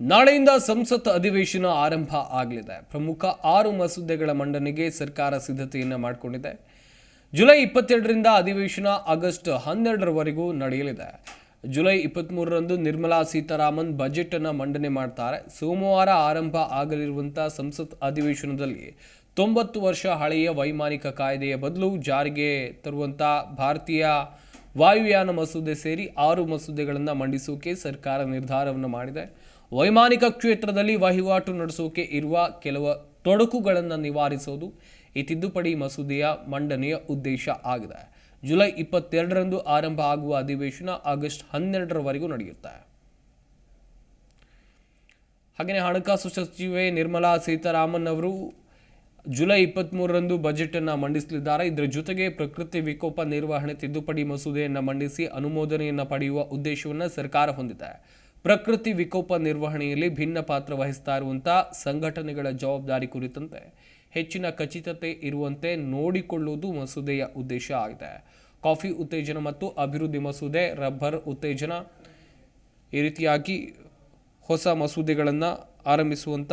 ನಾಳೆಯಿಂದ ಸಂಸತ್ ಅಧಿವೇಶನ ಆರಂಭ ಆಗಲಿದೆ. ಪ್ರಮುಖ ಆರು ಮಸೂದೆಗಳ ಮಂಡನೆಗೆ ಸರ್ಕಾರ ಸಿದ್ಧತೆಯನ್ನು ಮಾಡಿಕೊಂಡಿದೆ. ಜುಲೈ ಇಪ್ಪತ್ತೆರಡರಿಂದ ಅಧಿವೇಶನ ಆಗಸ್ಟ್ ಹನ್ನೆರಡರವರೆಗೂ ನಡೆಯಲಿದೆ. ಜುಲೈ ಇಪ್ಪತ್ತ್ಮೂರರಂದು ನಿರ್ಮಲಾ ಸೀತಾರಾಮನ್ ಬಜೆಟ್ ಅನ್ನು ಮಂಡನೆ ಮಾಡ್ತಾರೆ. ಸೋಮವಾರ ಆರಂಭ ಆಗಲಿರುವಂಥ ಸಂಸತ್ ಅಧಿವೇಶನದಲ್ಲಿ ತೊಂಬತ್ತು ವರ್ಷ ಹಳೆಯ ವೈಮಾನಿಕ ಕಾಯ್ದೆಯ ಬದಲು ಜಾರಿಗೆ ತರುವಂಥ ಭಾರತೀಯ ವಾಯುಯಾನ ಮಸೂದೆ ಸೇರಿ ಆರು ಮಸೂದೆಗಳನ್ನು ಮಂಡಿಸೋಕೆ ಸರ್ಕಾರ ನಿರ್ಧಾರವನ್ನು ಮಾಡಿದೆ. ವೈಮಾನಿಕ ಕ್ಷೇತ್ರದಲ್ಲಿ ವಹಿವಾಟು ನಡೆಸೋಕೆ ಇರುವ ಕೆಲವು ತೊಡಕುಗಳನ್ನು ನಿವಾರಿಸೋದು ಈ ತಿದ್ದುಪಡಿ ಮಸೂದೆಯ ಮಂಡನೆಯ ಉದ್ದೇಶ ಆಗಿದೆ. ಜುಲೈ ಇಪ್ಪತ್ತೆರಡರಂದು ಆರಂಭ ಆಗುವ ಅಧಿವೇಶನ ಆಗಸ್ಟ್ ಹನ್ನೆರಡರವರೆಗೂ ನಡೆಯುತ್ತೆ. ಹಾಗೆಯೇ ಹಣಕಾಸು ಸಚಿವೆ ನಿರ್ಮಲಾ ಸೀತಾರಾಮನ್ ಅವರು ಜುಲೈ ಇಪ್ಪತ್ತ್ಮೂರರಂದು ಬಜೆಟನ್ನು ಮಂಡಿಸಲಿದ್ದಾರೆ. ಇದರ ಜೊತೆಗೆ ಪ್ರಕೃತಿ ವಿಕೋಪ ನಿರ್ವಹಣೆ ತಿದ್ದುಪಡಿ ಮಸೂದೆಯನ್ನು ಮಂಡಿಸಿ ಅನುಮೋದನೆಯನ್ನು ಪಡೆಯುವ ಉದ್ದೇಶವನ್ನು ಸರ್ಕಾರ ಹೊಂದಿದೆ. ಪ್ರಕೃತಿ ವಿಕೋಪ ನಿರ್ವಹಣೆಯಲ್ಲಿ ಭಿನ್ನ ಪಾತ್ರ ವಹಿಸ್ತಾ ಇರುವಂಥ ಸಂಘಟನೆಗಳ ಜವಾಬ್ದಾರಿ ಕುರಿತಂತೆ ಹೆಚ್ಚಿನ ಖಚಿತತೆ ಇರುವಂತೆ ನೋಡಿಕೊಳ್ಳುವುದು ಮಸೂದೆಯ ಉದ್ದೇಶ ಆಗಿದೆ. ಕಾಫಿ ಉತ್ತೇಜನ ಮತ್ತು ಅಭಿವೃದ್ಧಿ ಮಸೂದೆ, ರಬ್ಬರ್ ಉತ್ತೇಜನ, ಈ ರೀತಿಯಾಗಿ ಹೊಸ ಮಸೂದೆಗಳನ್ನು ಆರಂಭಿಸುವಂಥ